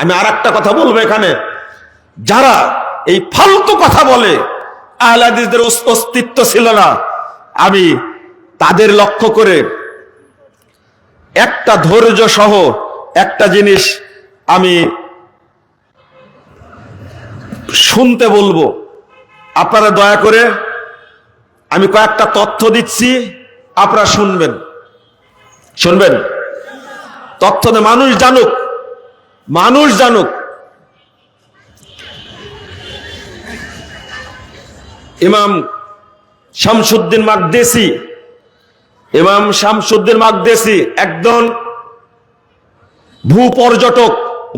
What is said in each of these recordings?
আমি আর কথা বলব এখানে। যারা এই ফালতু কথা বলে, আহলাদিসদের অস্তিত্ব ছিল না, আমি তাদের লক্ষ্য করে একটা ধৈর্য সহ একটা জিনিস আমি শুনতে বলব। আপনারা দয়া করে আমি কয়েকটা তথ্য দিচ্ছি, আপনারা শুনবেন। শুনবেন? তথ্য মানুষ জানুক। মানুষ জানুক। ইমাম শামসুদ্দিন মাকদেসি, ইমাম শামসুদ্দিন মাকদেসি একজন ভূ পর্যটক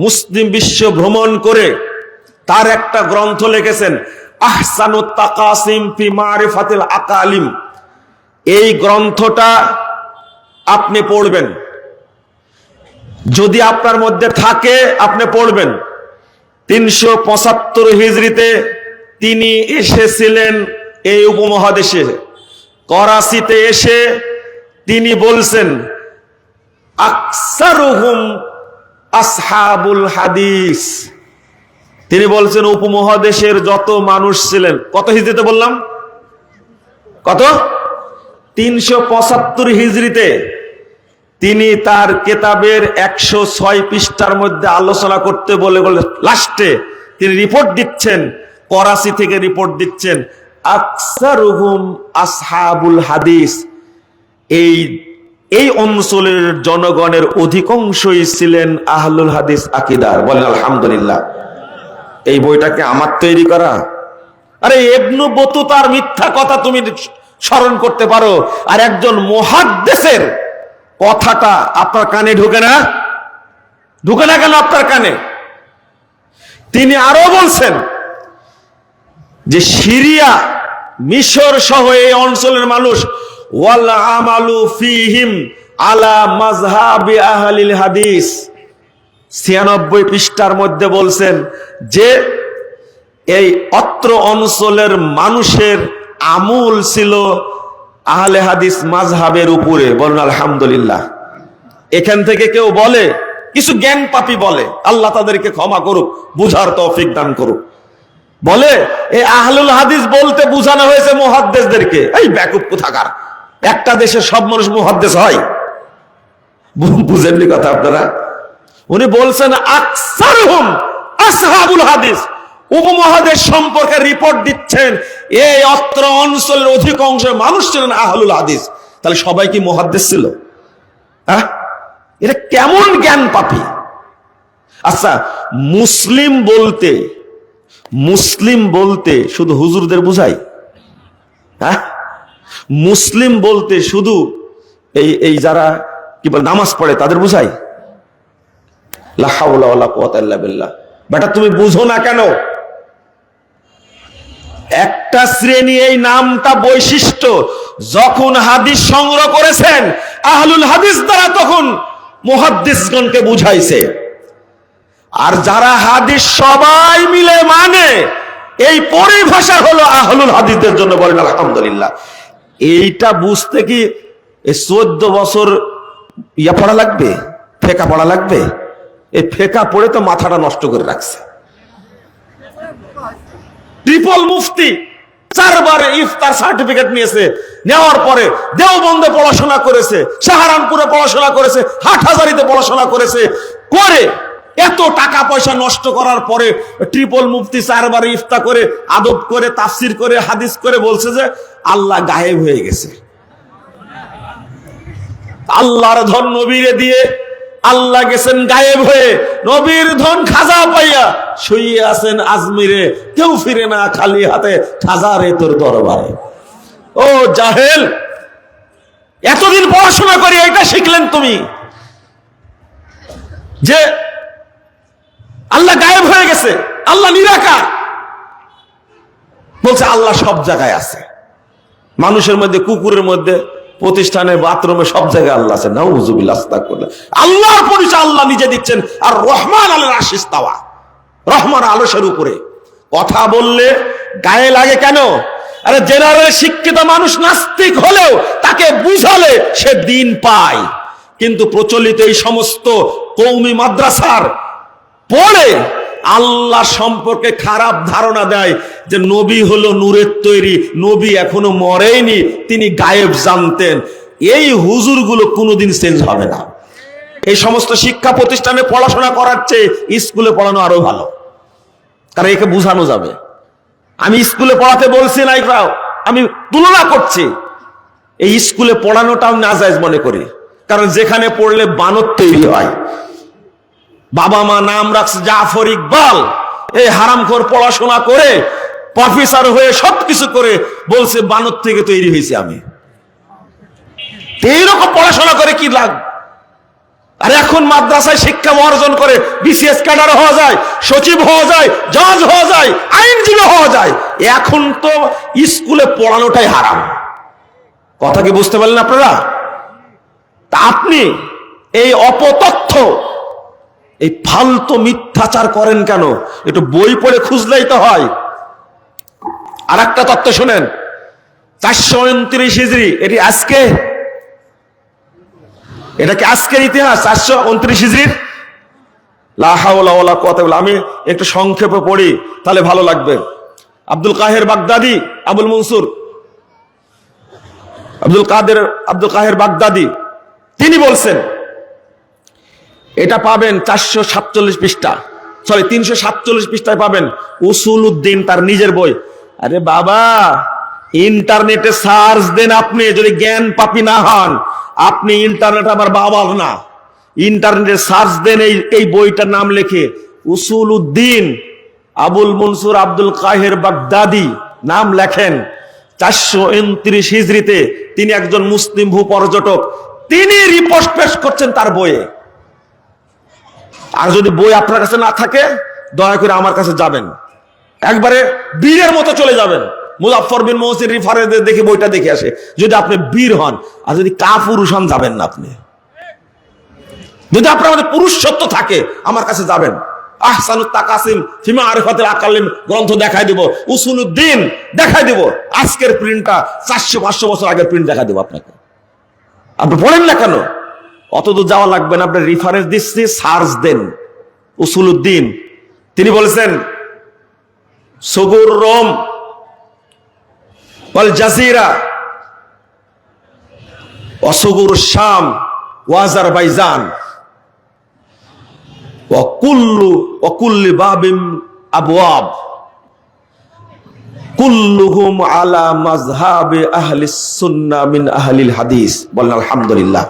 মুসলিম বিশ্ব ভ্রমণ করে তার একটা গ্রন্থ লিখেছেন আহসানুত তাকাসিম ফি মারিফাতিল আকালিম। এই গ্রন্থটা আপনি পড়বেন। যদি আপনার মধ্যে থাকে, আপনি পড়বেন। তিনশো পঁচাত্তর হিজড়িতে তিনি এসেছিলেন এই উপমহাদেশে। করাচিতে এসে তিনি বলছেন আসহাবুল হাদিস। তিনি বলছেন, উপমহাদেশের যত মানুষ ছিলেন। কত হিজড়িতে বললাম? কত? তিনশো পঁচাত্তর হিজড়িতে তিনি তার কেতাবের একশো ছয় পৃষ্ঠার মধ্যে আলোচনা করতে বলে বলে, লাস্টে তিনি রিপোর্ট দিচ্ছেন, করাচি থেকে রিপোর্ট দিচ্ছেন। আসহাবুল হাদিস। এই এই অঞ্চলের জনগণের অধিকাংশই ছিলেন আহলুল হাদিস আকিদার। বলেন, আলহামদুলিল্লাহ। এই বইটাকে আমার তৈরি করা। আরে এবনু বতু তার মিথ্যা কথা তুমি স্মরণ করতে পারো। আর একজন মহাদ্দেশের কথাটা আপনার কানে ঢুকে না? ঢুকে না কেন আপনার কানে? তিনি আরও বলছেন যে সিরিয়া, মিশর সহ এই অঞ্চলের মানুষ, ওয়াল আমালু ফিহিম আলা মাজহাবি আহলিল হাদিস। ছিয়ানব্বই পৃষ্ঠার মধ্যে বলছেন যে এই অত্র অঞ্চলের মানুষের আমূল ছিল আহলে হাদিস মাজহাবের উপরে বলুন আলহামদুলিল্লাহ। এখান থেকে কেউ বলে, কিছু জ্ঞান পাপি বলে, আল্লাহ তাদেরকে ক্ষমা করুক, বুঝার তৌফিক দান করুক। বলে এই আহলুল হাদিস বলতে বুঝানো হয়েছে মুহাদ্দেশদেরকে এই ব্যাকুপ কোথাকার? একটা দেশের সব মানুষ মুহাদ্দেশ হয়। বুঝেননি কথা আপনারা? উনি বলছেন, আকসারহুম আসহাবুল হাদিস। উপমহাদেশ সম্পর্কে রিপোর্ট দিচ্ছেন। এই অত্র অঞ্চলের অধিকাংশ মানুষ ছিলেন আহলুল হাদিস। তাহলে সবাই কি মুহাদ্দেশ ছিল? হ্যাঁ? এটা কেমন জ্ঞান পাপি? আচ্ছা মুসলিম বলতে মুসলিম বলতে শুধু হুজুরদের বুঝাই? হ্যাঁ? মুসলিম বলতে শুধু এই এই যারা কি বলে, নামাজ পড়ে, তাদের বুঝাই? লা হাওলা ওয়ালা কুওয়াতা বিল্লাহ। বেটা, তুমি বুঝো না কেন? একটা শ্রেণি এই নামটা বৈশিষ্ট্য। যখন হাদিস সংগ্রহ করেছেন, আহলুল হাদিস দ্বারা তখন মুহাদ্দিসগণকে বুঝাইছে। আর যারা হাদিস সবাই মিলে মানে এই পরিভাষা হলো আহলুল হাদিসদের জন্য বলেন আলহামদুলিল্লাহ। এইটা বুঝতে কি চোদ্দ বছর ইয়া পড়া লাগবে? ফেকা পড়া লাগবে? এই ফেকা পড়ে তো মাথাটা নষ্ট করে রাখছে। ট্রিপল মুফতি চারবার ইফতার সার্টিফিকেট নিয়েছে। নেওয়ার পরে দেওবন্দে পড়াশোনা করেছে, সাহারানপুরে পড়াশোনা করেছে, হাটহাজারিতে পড়াশোনা করেছে। করে এত টাকা পয়সা নষ্ট করার পরে ট্রিপল মুফতি চারবার ইফতা করে, আদব করে, তাফসির করে, হাদিস করে বলছে যে, আল্লাহ গায়েব হয়ে গেছে। আল্লাহর ধন নবীরে দিয়ে আল্লাহ গেছেন গায়েব হয়ে, নবীর ধন খাজা পাইয়া শুয়ে আছেন আজমিরে। কেউ ফিরে না খালি হাতে, খাজা রে তোর দরবারে। ও জাহেল, এতদিন পড়াশোনা করে এটা শিখলেন তুমি যে আল্লাহ গায়েব হয়ে গেছে, আল্লাহ নিরাকার। বলছে আল্লাহ সব জায়গায় আছে। মানুষের মধ্যে, কুকুরের মধ্যে প্রতিষ্ঠানে বাথরুমে সব জায়গায় আল্লাহ আছে। আস্তাগফিরুল্লাহ। আল্লাহর পরিচয় আল্লাহ নিজে দিচ্ছেন। আর রহমান আল আশিস তাওয়া। রহমান আলসের উপরে। কথা বললে গায়ে লাগে কেন? আরে জেনারেল শিক্ষিত মানুষ নাস্তিক হলেও তাকে বুঝালে সে দিন পায়। কিন্তু প্রচলিত এই সমস্ত কৌমি মাদ্রাসার পড়ে আল্লাহ সম্পর্কে খারাপ ধারণা দেয় যে নবী হলো নূরের তৈরি, নবী এখনও মরেনি, তিনি গায়েব জানতেন। এই হুজুরগুলো কোনোদিন চেঞ্জ হবে না। এই সমস্ত শিক্ষা প্রতিষ্ঠানে পড়াশোনা করার চেয়ে স্কুলে পড়ানো আরও ভালো। কারণ একে বোঝানো যাবে। আমি স্কুলে পড়াতে বলছি না আমি তুলনা করছি। এই স্কুলে পড়ানোটাও না নাজাইজ মনে করি। কারণ যেখানে পড়লে বানর তৈরি হয়। বাবা মা নাম রাখছে জাফর ইকবাল। এই হারামখোর পড়াশোনা করে প্রফেসর হয়ে সবকিছু করে বলছে, বানর থেকে তৈরি হয়েছে আমি। এইরকম পড়াশোনা করে কি লাগ আর এখন মাদ্রাসায় শিক্ষা অর্জন করে বিসিএস ক্যাডার হওয়া যায়, সচিব হওয়া যায় জজ হওয়া যায়, আইনজীবী হওয়া যায়, এখন তো স্কুলে পড়ানোটাই হারাম। কথা কি বুঝতে পারলেন আপনারা? তা আপনি এই অপতথ্য এই ফালতু মিথ্যাচার করেন কেন? একটু বই পড়ে খুঁজলেই তো হয়। আর একটা তত্ত্ব শোনেন। চারশো উনত্রিশ হিজড়ি এটি আজকে? এটা কি আজকের ইতিহাস? চারশো উনত্রিশ হিজড়ির লাহাওলা কথা বলে আমি একটু সংক্ষেপে পড়ি, তাহলে ভালো লাগবে। আব্দুল কাহের বাগদাদি, আবুল মনসুর। আব্দুল কাদের, আব্দুল কাহের বাগদাদি, তিনি বলছেন এটা পাবেন চারশো সাতচল্লিশ পৃষ্ঠা। সরি তিনশো সাতচল্লিশ পৃষ্ঠায় পাবেন উসুল উদ্দিন তার নিজের বই। আরে বাবা, ইন্টারনেটে সার্চ দেন আপনি, যদি জ্ঞান পাপি না হন, আপনি ইন্টারনেট আমার বাবার না। ইন্টারনেটে সার্চ দেন এই এই বইটার নাম লেখে উসুল উদ্দিন আবুল মনসুর আব্দুল কাহের বাগদাদি, নাম লেখেন। চারশো উনত্রিশ হিজড়িতে তিনি একজন মুসলিম ভূ পর্যটক। তিনি রিপোর্ট পেশ করছেন তার বইয়ে। আর যদি বই আপনার কাছে না থাকে, দয়া করে আমার কাছে যাবেন। একবারে বীরের মতো চলে যাবেন। মুজাফর বিন মহসিন রিফারে দেখে বইটা দেখে আসে, যদি আপনি বীর হন। আর যদি কা পুরুষ হন, যাবেন না আপনি। যদি আপনার মধ্যে পুরুষ সত্য থাকে, আমার কাছে যাবেন। আহসানুত তাকাসিম ফিমা আরিফাতের আকালিম গ্রন্থ দেখাই দিব উসুলউদ্দিন দেখাই দিব। আজকের প্রিন্টটা চারশো পাঁচশো বছর আগের প্রিন্ট দেখাই দিব আপনাকে। আপনি পড়েন না কেন? অত দূর যাওয়া লাগবে না আপনি রেফারেন্স দিচ্ছি সার্চ দেন। উসুলউদ্দিন, তিনি বলেছেন, সগুর রোম জাজিরা অসগুর শাম ওয়াজার বাইজান ওয়াকুল্লু ওয়াকুল্লি বাবিম আবওয়াব। কুল্লুহুম আলা মাজহাবে আহলিস সুন্নাহ মিন আহলিল হাদিস। বলেন, আলহামদুলিল্লাহ।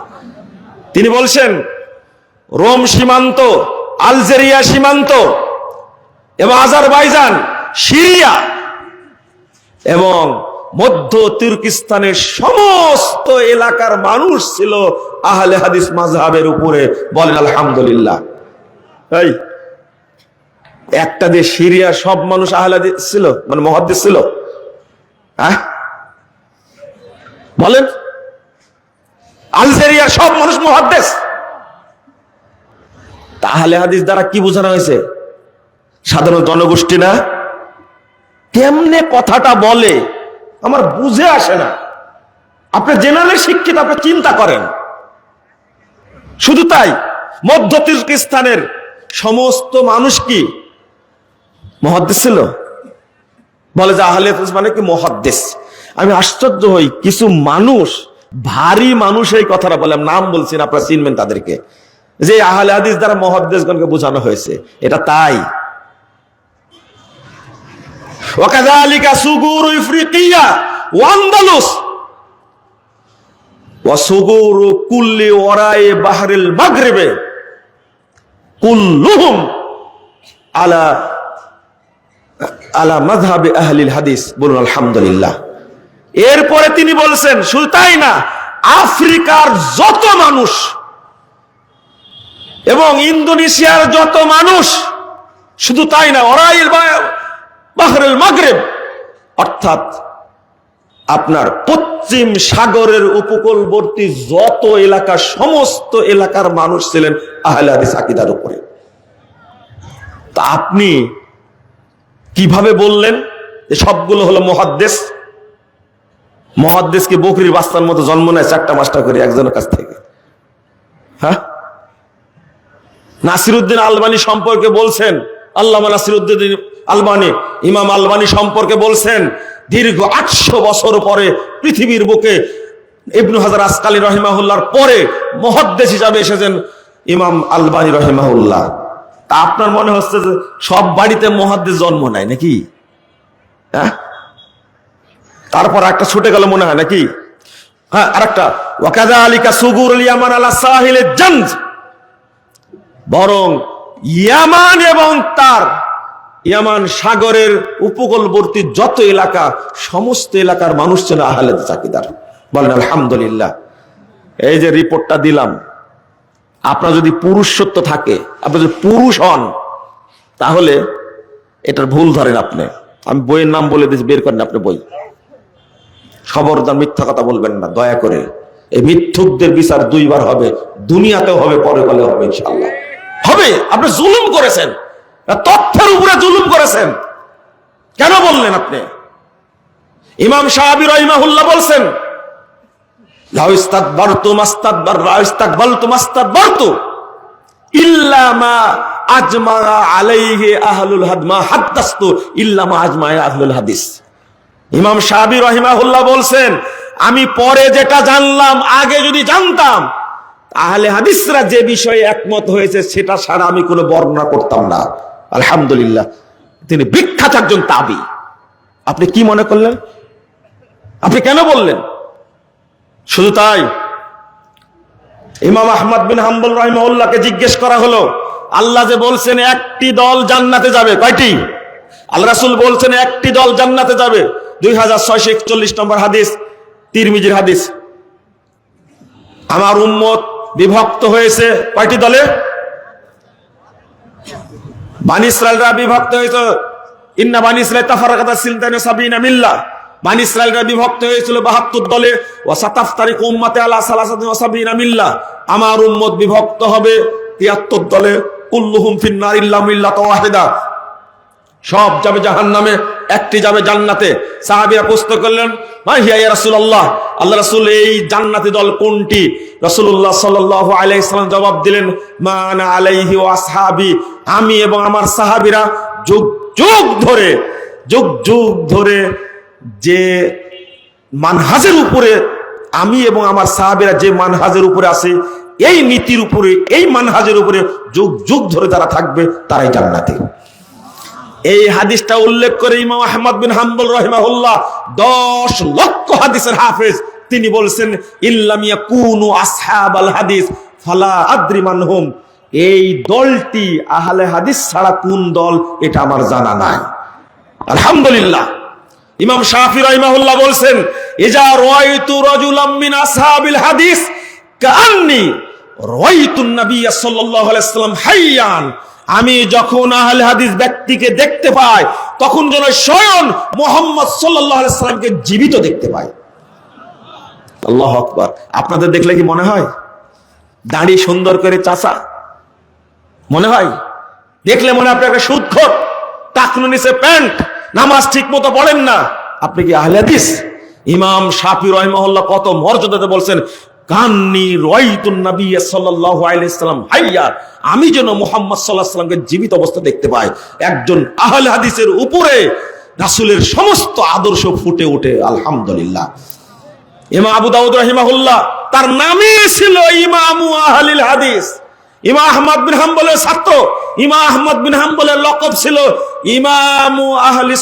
তিনি বলছেন, রোম সীমান্ত, আলজেরিয়া সীমান্ত, এবং আজারবাইজান, সিরিয়া, এবং মধ্য তুর্কিস্তানের সমস্ত এলাকার মানুষ ছিল আহলে হাদিস মাজহাবের উপরে বলেন, আলহামদুলিল্লাহ। একটা দেশ সিরিয়া, সব মানুষ আহলে ছিল মানে মহাদ্দিস ছিল। হ্যাঁ? বলেন। আলজেরিয়ার সব মানুষ মহাদ্দেশ তাহলে হাদিস দ্বারা কি বোঝানো হয়েছে? সাধারণ জনগোষ্ঠী না? কেমনে কথাটা বলে? আমার বুঝে আসে না। আপনি জেনারেল শিক্ষিত, আপনি চিন্তা করেন। শুধু তাই মধ্য তুর্কিস্তানের সমস্ত মানুষ কি মহাদ্দেশ ছিল? বলে যে আহলে মানে কি মহাদ্দেশ আমি আশ্চর্য হই, কিছু মানুষ ভারী মানুষ এই কথাটা বললাম, নাম বলছি না, আপনারা চিনবেন তাদেরকে। যে আহলে হাদিস দ্বারা মহাদ্দেশগণকে বোঝানো হয়েছে, এটা তাই। আলা আলা হাদিস। বলুন, আলহামদুলিল্লাহ। এরপরে তিনি বলছেন শুধু তাই না আফ্রিকার যত মানুষ এবং ইন্দোনেশিয়ার যত মানুষ, শুধু তাই না ওরাইল বাহরেল মাগরেব, অর্থাৎ আপনার পশ্চিম সাগরের উপকূলবর্তী যত এলাকা, সমস্ত এলাকার মানুষ ছিলেন আহলে হাদিস আকিদার উপরে। তা আপনি কীভাবে বললেন? যে সবগুলো হলো মহাদ্দেশ মহাদ্দেশকে বকরির বাস্তার মতো জন্ম নেয় চারটা মাস্টার করে একজনের কাছ থেকে। হ্যাঁ? নাসিরুদ্দিন আলবানি সম্পর্কে বলছেন আল্লাহ নাসিরুদ্দিন আলবানি, ইমাম আলবানি সম্পর্কে বলছেন, দীর্ঘ আটশো বছর পরে পৃথিবীর বুকে ইবনু হাজার আসকালী রহিমাহুল্লাহর পরে মহদ্দেশ হিসাবে এসেছেন ইমাম আলবানী রহিমাহুল্লাহ। তা আপনার মনে হচ্ছে যে সব বাড়িতে মহাদ্দেশ জন্ম নেয় নাকি? হ্যাঁ? তারপর একটা ছুটে গেল মনে হয় নাকি? হ্যাঁ ইয়ামান এবং তার ইয়ামান সাগরের উপকূলবর্তী যত এলাকা, সমস্ত এলাকার মানুষ ছিল আহলে চাকিদার বলেন, আলহামদুলিল্লাহ। এই যে রিপোর্টটা দিলাম, আপনার যদি পুরুষত্ব থাকে আপনি যদি পুরুষ হন, তাহলে এটার ভুল ধরেন আপনি। আমি বইয়ের নাম বলে দিচ্ছি বের করেন আপনি বই। খবরদার মিথ্যা কথা বলবেন না, দয়া করে। এই মিথ্যুকদের বিচার দুইবার হবে, দুনিয়াতেও হবে পরে বলে হবে ইনশাল্লাহ হবে, আপনি জুলুম করেছেন। তথ্যের উপরে জুলুম করেছেন। কেন বললেন আপনি? ইমাম সাহাবি রহিমাহুল্লাহ বলছেন, লাউ ইস্তাকবারতু মাস্তাকবার লাউ ইস্তাকবালতু মাস্তাকবারতু ইল্লা মা আজমা আলাইহি আহলুল হাদ মা হাদ্দাস্তু ইল্লা মা আজমা আহলুল হাদিস। ইমাম সাহাবি রহিমাহুল্লাহ বলছেন, আমি পরে যেটা জানলাম, আগে যদি জানতাম, তাহলে হাদিসরা যে বিষয়ে একমত হয়েছে, সেটা ছাড়া আমি কোনো বর্ণনা করতাম না। আলহামদুলিল্লাহ। তিনি বিখ্যাত একজন তাবি। আপনি কি মনে করলেন? আপনি কেন বললেন? শুধু তাই? ইমাম আহমদ বিন হাম্বুল রহিমউল্লাহকে জিজ্ঞেস করা হলো, আল্লাহ যে বলছেন, একটি দল জান্নাতে যাবে। কয়টি? আল্লাহ রাসুল বলছেন, একটি দল জান্নাতে যাবে। দুই হাজার একচল্লিশ নম্বর হাদিস, তিরমিজির হাদিস। আমার উম্মত বিভক্ত হয়েছে দলে? বানি বিভক্ত হয়েছে। ইন্না বানি তাফারাকাতা সিলতানে সাবিনা মিল্লা। বিভক্ত হয়েছিল বাহাত্তর দলে। ও সাবিনা আমার উম্মত বিভক্ত হবে তিয়াত্তর দলে। কুল্লুহুম ফিন্নার ইল্লা মিল্লা ওয়াহিদা। সব যাবে জাহান নামে একটি যাবে জান্নাতে। সাহাবিরা প্রশ্ন করলেন, ভাই হিয়া রাসূলুল্লাহ, আল্লাহ রাসূল, এই জান্নাতি দল কোনটি? রাসূলুল্লাহ সাল্লাল্লাহু আলাইহি সাল্লাম জবাব দিলেন মান আলাইহি ওয়া আসহাবি, আমি এবং আমার সাহাবীরা যুগ যুগ ধরে, যুগ যুগ ধরে যে মানহাজের উপরে, আমি এবং আমার সাহাবীরা যে মানহাজের উপরে আছে, এই নীতির উপরে, এই মানহাজের উপরে যুগ যুগ ধরে যারা থাকবে, তারাই জান্নাতি। এই হাদিসটা উল্লেখ করে ইমাম আহমদ বিন হাম্বল রহিমাহুল্লাহ দশ লক্ষ হাদিসের হাফেজ, তিনি বলছেন ইল্লামিয়া কুনু আসহাব আল হাদিস, ফালা আদ্রি মানহুম এই দলটি আহলে হাদিস ছাড়া কোন দল, এটা আমার জানা নাই। আলহামদুলিল্লাহ। ইমাম শাফি রহিমাহুল্লাহ বলছেন, ইজা রাআইতু রাজুলাম মিন আসহাবিল হাদিস, কাআন্নি রাআইতুন নবী সাল্লাল্লাহু আলাইহি ওয়াসাল্লাম হাইয়ান। আমি যখন আহলে হাদিস ব্যক্তিকে দেখতে পাই, তখন যেন স্বয়ং মোহাম্মদ সাল্লামকে জীবিত দেখতে পাই। আল্লাহ আকবার। আপনাদের দেখলে কি মনে হয়? দাড়ি সুন্দর করে চাচা। মনে হয়? দেখলে মনে আপনি একটা সুদখোর। টাকনু নিচে প্যান্ট। নামাজ ঠিক মতো পড়েন না। আপনি কি আহলে হাদিস? ইমাম শাফি রহিমহল্লা কত মর্যাদাতে বলছেন কান্নি আমি যেন মুহাম্মদ সাল্লামকে জীবিত অবস্থা দেখতে পাই। একজন আহলে হাদিসের উপরে রাসূলের সমস্ত আদর্শ ফুটে ওঠে, আলহামদুলিল্লাহ। ইমাম আবু দাউদ রাহিমাহুল্লাহ, তার নামই ছিল ইমামু আহলিল হাদিস। ইমাম আহমদ বিন হাম্বলের ছাত্র লকব ছিল ইমামু আহলি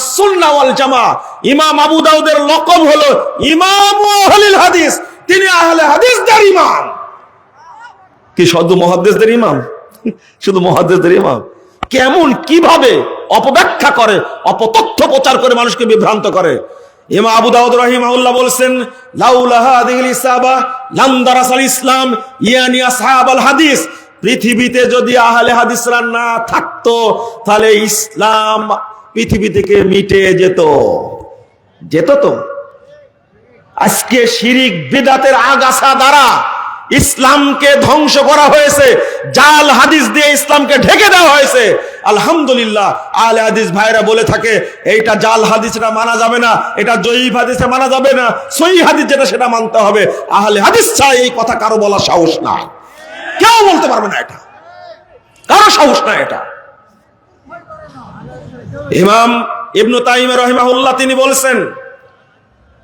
জামা ইমাম আবু দাউদের লকব তিনি আহলে হাদিসদের ইমাম। কি শুধু মহাদ্দেশদের ইমাম? শুধু মহাদ্দেশদের ইমাম? কেমন, কীভাবে অপব্যাখ্যা করে, অপতথ্য প্রচার করে মানুষকে বিভ্রান্ত করে? ইমা আবু দাউদ রাহিমাহুল্লাহ বলছেন, লাউলা হাদিহিল ইসাবা লাম দারাসাল ইসলাম, ইয়ানি আসহাবাল হাদিস। পৃথিবীতে যদি আহলে হাদিসরা না থাকতো, তাহলে ইসলাম পৃথিবী থেকে মিটে যেত। যেত তো? আজকে শিরিক বিদাতের আগাছা দ্বারা ইসলামকে ধ্বংস করা হয়েছে। জাল হাদিস দিয়ে ইসলামকে ঢেকে দেওয়া হয়েছে। আলহামদুলিল্লাহ আলে হাদিস ভাইরা বলে থাকে, এইটা জাল হাদিসটা মানা যাবে না, এটা জয়ীফ হাদিসে মানা যাবে না সই হাদিস যেটা, সেটা মানতে হবে। আহলে হাদিস ছাড়া এই কথা কারও বলা সাহস নাই কেউ বলতে পারবে না এটা। কারও সাহস না এটা। ইমাম ইবনু তাইম রহিমাহুল্লাহ তিনি বলছেন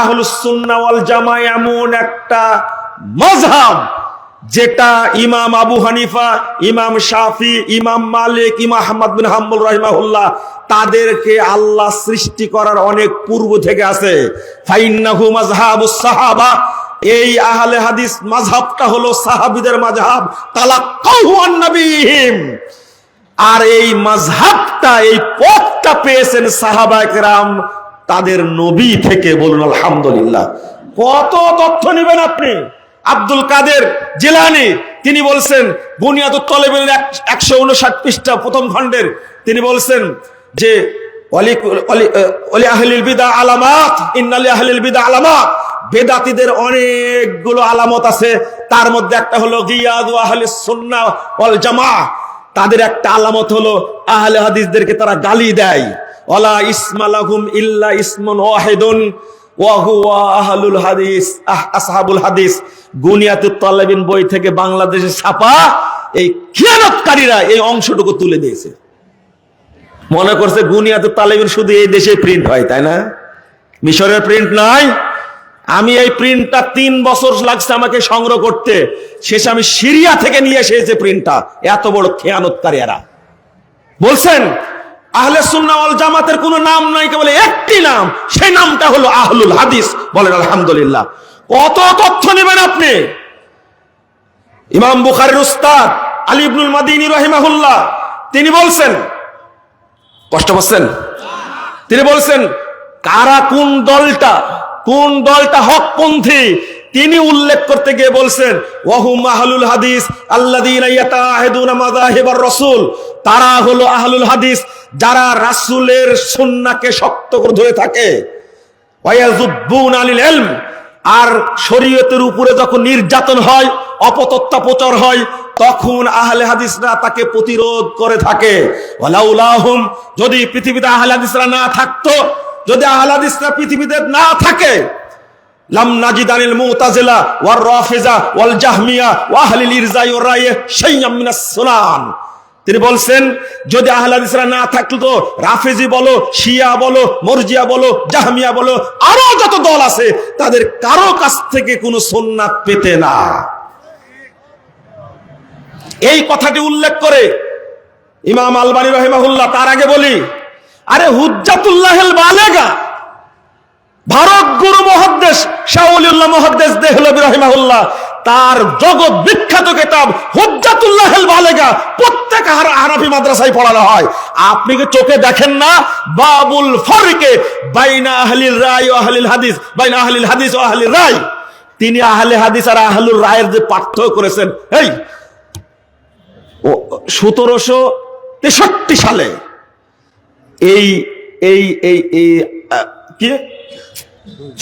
আহলুস সুন্নাহ ওয়াল জামা এমন একটা মাযহাব যেটা ইমাম আবু হানিফা, ইমাম শাফি, ইমাম মালিক, ইমাম বিন হাম্বল রাহিমাহুল্লাহ তাদেরকে আল্লাহ সৃষ্টি করার অনেক পূর্ব থেকে আছে। ফাইন্নাহু মাজহাবুস সাহাবা, এই আহলে হাদিস মাযহাবটা হলো সাহাবীদের মাযহাব। তালাক্কাহু আন নবীহিম আর এই মাযহাবটা, এই পথটা পেয়েছেন সাহাবা একরাম তাদের নবী থেকে বলুন, আলহামদুলিল্লাহ। কত তথ্য নেবেন আপনি? আব্দুল কাদের জেলানি, তিনি বলছেন বুনিয়াদুত তলেবের একশো উনষাট পৃষ্ঠা প্রথম খণ্ডের। তিনি বলছেন যে বেদাতীদের অনেকগুলো আলামত আছে। তার মধ্যে একটা হলো তাদের একটা আলামত হলো, আহলে হাদিসদেরকে তারা গালি দেয়। ওয়ালা ইসমালাহুম ইল্লা ইসমুন ওয়াহিদুন হাদিস হাদিস। তালেবিন বই থেকে ছাপা এই এই অংশটুকু তুলে দিয়েছে। মনে করছে তালেবিন শুধু এই দেশে প্রিন্ট হয়, তাই না? মিশরের প্রিন্ট নাই। আমি এই প্রিন্টটা তিন বছর লাগছে আমাকে সংগ্রহ করতে। শেষে আমি সিরিয়া থেকে নিয়ে এসেছে প্রিন্টটা এত বড় খেয়ানতকারী এরা। বলছেন আহলে সুন্নাহ ওয়াল জামাতের কোনো নাম নাই, কেবল একটি নাম। সেই নামটা হলো আহলুল হাদিস। বলেন, আলহামদুলিল্লাহ। কত তথ্য নেবেন আপনি? ইমাম বুখারীর উস্তাদ আলী মাদিনী রাহিমাহুল্লাহ, তিনি বলছেন, কষ্ট পাচ্ছেন? তিনি বলছেন, কারা কোন দলটা কোন দলটা হকপন্থী তিনি উল্লেখ করতে গিয়ে বলছেন, ওয়াহুম আহলুল হাদিস মাযাহিবার রাসূল। তারা হলো আহলুল হাদিস যারা রাসূলের সুন্নাহকে শক্ত করে ধরে থাকে। আলিল ইলম। আর শরীয়তের উপরে যখন নির্যাতন হয় অপতত্ত্বা প্রচার হয়, তখন আহলে হাদিসরা তাকে প্রতিরোধ করে থাকে। যদি পৃথিবীতে আহলে হাদিসরা না থাকতো, যদি আহলে হাদিসরা পৃথিবীতে না থাকে লাম মুতাজিলা ওয়ার রাফিজা ওয়াল জাহমিয়া ওয়া আহলিল ইরজাই শাইয়াম মিনাস সুনান। তিনি বলছেন, যদি আহলে হাদিসরা না থাকতো, রাফেজি বলো, শিয়া বলো, মরজিয়া বলো, জাহমিয়া বলো, আরও যত দল আছে, তাদের কারও কাছ থেকে কোনো সুন্নাত পেতে না। এই কথাটি উল্লেখ করে ইমাম আলবানী রহিমাহুল্লাহ তার আগে বলি, আরে হুজ্জাতুল্লাহেল বালেগা ভারত গুরু মহাদ্দেশ শাহুলিউল্লাহ মহাদ্দেশ দেহলবি রহিমাহুল্লাহ, তার জগৎ বিখ্যাত কিতাব হুজ্জাতুল্লাহেল বালেগা, প্রত্যেক হানাফি মাদ্রাসায় পড়ানো হয়। আপনি কি চোখে দেখেন না? বাবুল ফরকে বাইনা আহলিল রায় ও আহলিল হাদিস, বাইনা আহলিল হাদিস ও আহলিল রায়। তিনি আহলে হাদিস আর আহলুর রায়ের যে পার্থক্য করেছেন, এই সতেরোশো তেষট্টি সালে এই এই এই কি?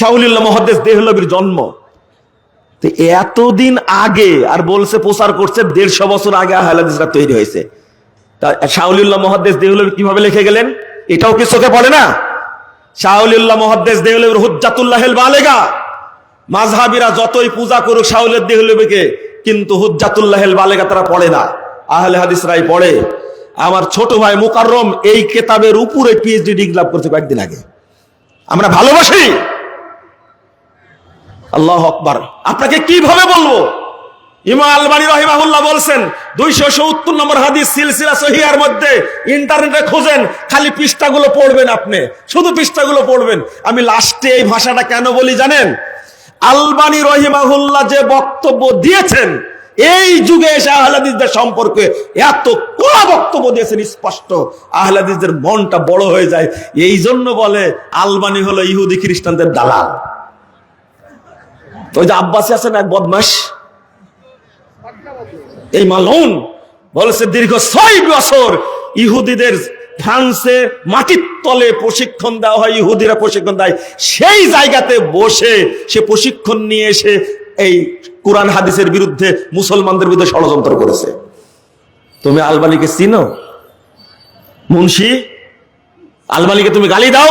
শাহুলিল্লাহ মহাদ্দেশ, দেহলবির জন্ম। তো এতদিন আগে, আর বলছে প্রচার করছে, দেড়শো বছর আগে আহলাদিসরা তৈরি হয়েছে। তা শাহুলিল্লাহ কীভাবে লিখে গেলেন? এটাও কি চোখে পড়ে না? শাহুলিল্লাহ দেহলবির হুজ্জাতুল্লাহেল বালেগা। মাঝহাবিরা যতই পূজা করুক শাহুলের দেহলবিকে, কিন্তু হুজ্জাতুল্লাহেল বালেগা তারা পড়ে না। আহলে হাদিসরাই পড়ে। আমার ছোট ভাই মুকাররম এই কেতাবের উপরে পিএইচডি ডিগ্রি লাভ করছে কয়েকদিন আগে। আমরা ভালোবাসি। আল্লাহ আকবার। আপনাকে কীভাবে বলব? ইমা আলবানী রহিমাহুল্লাহ বলছেন, দুইশো সত্তর নম্বর হাদিস সিলসিলা মধ্যে ইন্টারনেটে খোঁজেন, খালি পৃষ্ঠাগুলো পড়বেন আপনি। শুধু পৃষ্ঠাগুলো পড়বেন। আমি লাস্টে এই ভাষাটা কেন বলি জানেন? আলবানী রহিমাহুল্লাহ যে বক্তব্য দিয়েছেন এই যুগে এসে আহলাদিসদের সম্পর্কে এত কড়া বক্তব্য দিয়েছেন স্পষ্ট। আহলাদিসদের মনটা বড় হয়ে যায়। এই জন্য বলে, আলবানি হলো ইহুদি খ্রিস্টানদের দালাল। ওই যে আব্বাসী আছেন এক বদমাস এই মালুন বলেছে, দীর্ঘ ছয় বছর ইহুদিদের ফ্রান্সে মাটির তলে প্রশিক্ষণ দেওয়া হয়, ইহুদিরা প্রশিক্ষণ দেয়। সেই জায়গাতে বসে সে প্রশিক্ষণ নিয়ে এসে এই কোরআন হাদিসের বিরুদ্ধে মুসলমানদের বিরুদ্ধে ষড়যন্ত্র করেছে। তুমি আলবানিকে চিনো? মুন্সি, আলবানিকে তুমি গালি দাও।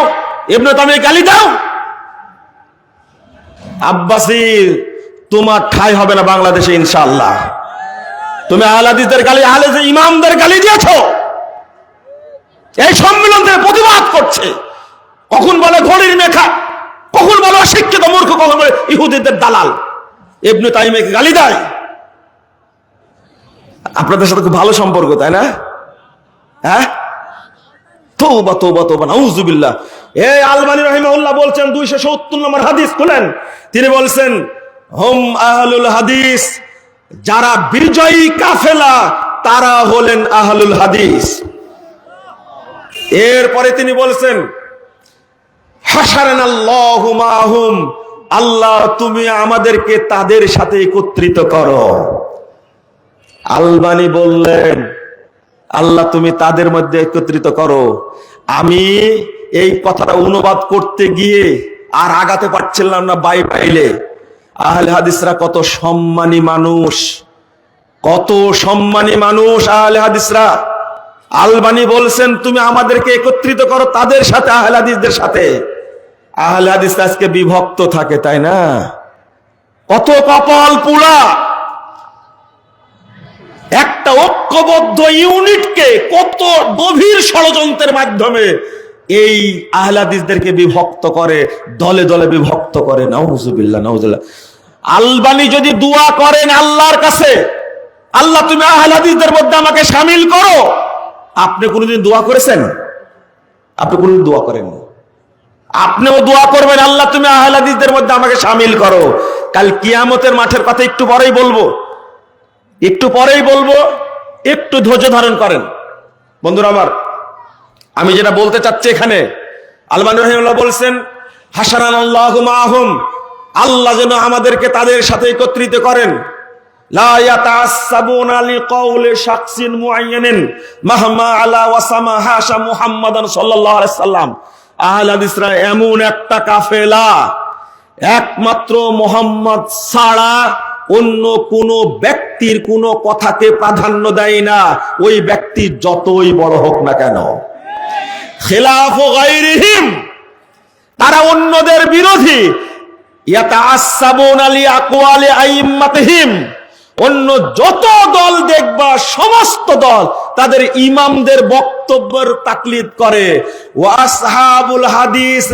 এমনি তুমি গালি দাও। আব্বাসির তোমার ঠাই হবে না বাংলাদেশে, ইনশাআল্লাহ। তুমি আহলাদিসদের গালি, আহলে ইমামদের গালি দিয়েছ। এই সম্মেলন থেকে প্রতিবাদ করছে। কখন বলে ঘড়ির মেখা কখন বলে অশিক্ষিত মূর্খ? কখন বলে ইহুদিদের দালাল? এমনি তাইমেকে গালি দেয়? আপনাদের সাথে খুব ভালো সম্পর্ক, তাই না? হ্যাঁ? তৌবা তৌবা তৌবা নাউজুবিল্লাহ এই আলমানি রহিমাউল্লাহ বলছেন দুইশো সত্তর নম্বর হাদিস খুলেন। তিনি বলছেন, হোম আহলুল হাদিস, যারা বিজয়ী কাফেলা, তারা হলেন আহলুল হাদিস। এরপরে তিনি বলছেন আল্লাহ তুমি আমাদেরকে তাদের সাথে একত্রিত করো। আলবানি বললেন, আল্লাহ, তুমি তাদের মধ্যে একত্রিত করো। আমি এই কথাটা অনুবাদ করতে গিয়ে আর আগাতে পারছিলাম না বাই পাইলে আহলে হাদিসরা কত সম্মানী মানুষ, কত সম্মানী মানুষ আহলে হাদিসরা। আলবানি বলছেন, তুমি আমাদেরকে একত্রিত করো তাদের সাথে আহলাদিসদের সাথে। আহলাদিস আজকে বিভক্ত থাকে, তাই না? কত কপাল পুরা একটা ঐক্যবদ্ধ ইউনিটকে কত গভীর ষড়যন্ত্রের মাধ্যমে এই আহলাদিসদেরকে বিভক্ত করে, দলে দলে বিভক্ত করে। নাউজুবিল্লাহ নাউজুবিল্লাহ। আলবানি যদি দোয়া করেন আল্লাহর কাছে, আল্লাহ, তুমি আহলাদিসদের মধ্যে আমাকে সামিল করো। আপনি কোনোদিন দোয়া করেছেন? আপনি কোনোদিন দোয়া করেন আপনিও দোয়া করবেন, আল্লাহ তুমি আহলাদিসদের মধ্যে আমাকে সামিল করো। কাল কিয়ামতের মাঠের কথা একটু পরেই বলব। একটু পরেই বলব, একটু ধৈর্য ধারণ করেন। বন্ধুরা আমার, আমি যেটা বলতে চাচ্ছি এখানে, আলমান রহিমুল্লাহ বলছেন হাসান আল্লাহ মাহুম আল্লাহ যেন আমাদেরকে তাদের সাথে একত্রিত করেন। এমন একটা কাফেলা, একমাত্র মোহাম্মদ ছাড়া অন্য কোন ব্যক্তির কোন কথাকে প্রাধান্য দেয় না। ওই ব্যক্তি যতই বড় হোক না কেন। তারা অন্যদের বিরোধী। ইয়াতাআসাবুন আলি আকওয়ালি আইম্মাতিহিম অন্য যত দল দেখবা, সমস্ত দল তাদের ইমামদের বক্তব্যের তাকলিদ করে। ওয়াসহাবুল হাদিস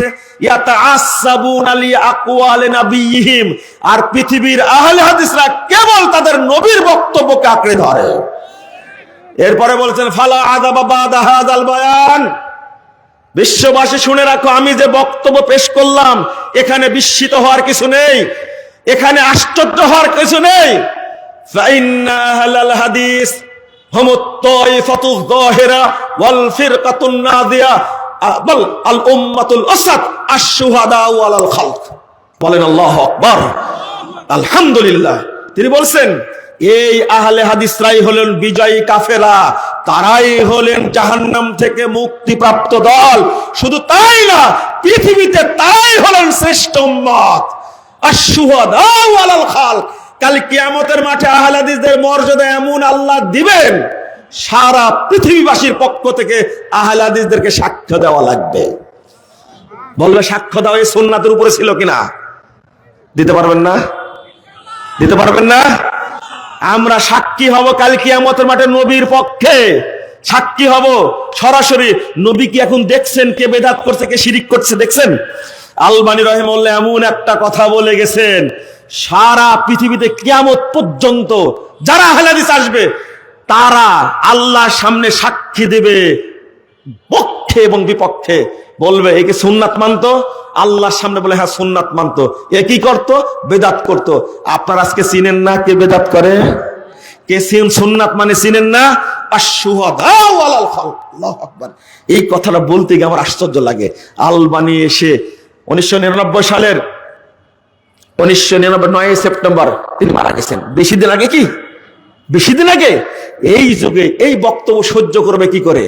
আর পৃথিবীর আহলে হাদিসরা কেবল তাদের নবীর বক্তব্যকে আঁকড়ে ধরে। এরপরে বলছেন, ফালা আযাবা বাদা হাযাল বায়ান। বিশ্ববাসী শুনে রাখো, আমি যে বক্তব্য পেশ করলাম, এখানে বিস্মিত হওয়ার কিছু নেই, এখানে আশ্চর্য হওয়ার কিছু নেই। فإن أهل الحديث هم الطائفة الظاهرة والفرقة الناظرة بل الأمة الأسد الشهداء على الخلق বলেন আল্লাহ আকবার আলহামদুলিল্লাহ তিনি বলছেন এই আহলে হাদিসরাই হলেন বিজয়ী কাফেলা তারাই হলেন জাহান্নাম থেকে মুক্তিপ্রাপ্ত দল শুধু তাই না পৃথিবীতে তারাই হলেন শ্রেষ্ঠ উম্মত আশ-শুহাদাউ আলাল খালক কাল কিয়ামতের মাঠে আহলাদিসদের মর্যাদা এমন আল্লাহ দিবেন, সারা পৃথিবীবাসীর পক্ষ থেকে আহলাদিসদেরকে সাক্ষ্য দেওয়া লাগবে। বলবে, সাক্ষ্য দেওয়া এই সুন্নাতের উপরে ছিল কিনা? দিতে পারবেন না? দিতে পারবেন না? আমরা সাক্ষী হব কাল কিয়ামতের মাঠে নবীর পক্ষে। সাক্ষী হব সরাসরি। নবী কি এখন দেখছেন কে বেদাত করছে, কে শিরিক করছে, দেখছেন? আলবানি রহেমুল্লাহ এমন একটা কথা বলে গেছেন। সারা পৃথিবীতে কিয়ামত পর্যন্ত যারা হালাদিস আসবে, তারা আল্লাহর সামনে সাক্ষী দেবে পক্ষে এবং বিপক্ষে। বলবে একে সুন্নাত মানতো? আল্লাহর সামনে বলে হ্যাঁ সুন্নাত মানতো। এ কি করতো? বেদাত করতো। আপনার আজকে চিনেন না কে বেদাত করে? কে সিন সুন্নাত মানে চিনেন না? এই কথাটা বলতে গিয়ে আমার আশ্চর্য লাগে। আলবানি এসে উনিশশো নিরানব্বই সালের উনিশশো নিরানব্বই নয় সেপ্টেম্বর তিনি মারা গেছেন। বেশি দিন আগে কি? বেশি দিন আগে? এই যুগে এই বক্তব্য সহ্য করবে কি করে?